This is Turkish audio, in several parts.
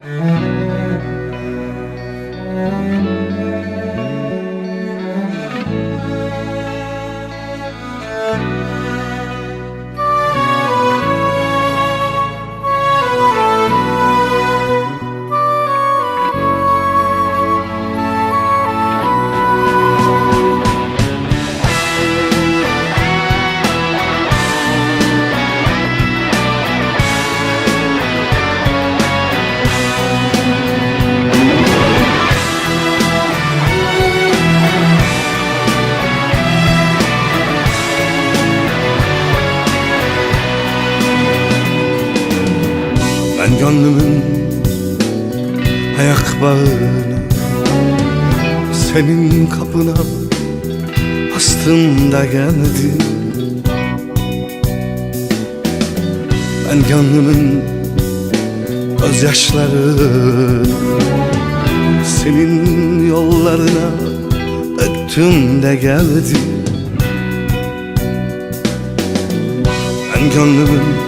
Ben gönlümün ayak bağını Senin kapına bastım da geldim Ben gönlümün gözyaşlarını Senin yollarına döktüm de geldim Ben gönlümün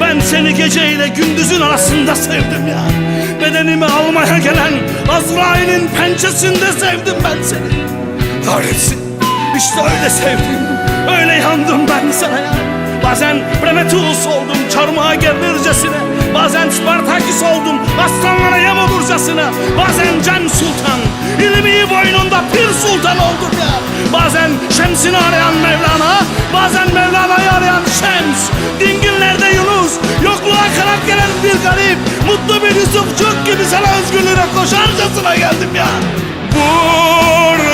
ben seni geceyle gündüzün arasında sevdim ya. Bedenimi almaya gelen Azrail'in pençesinde sevdim ben seni. Kahretsin. İşte öyle sevdim. Öyle yandım ben sana ya. Bazen Prometheus oldum çarmıha gerilircesine Bazen Spartaküs oldum aslanlara yem olurcasına. Bazen Can Sultan ilmi boynunda Pir Sultan oldum ya. Bazen Şems'ini arayan Mevlana Bazen garip. Mutlu bir Yusufçuk gibi sana özgürlüğe koşarcasına geldim ya. Vur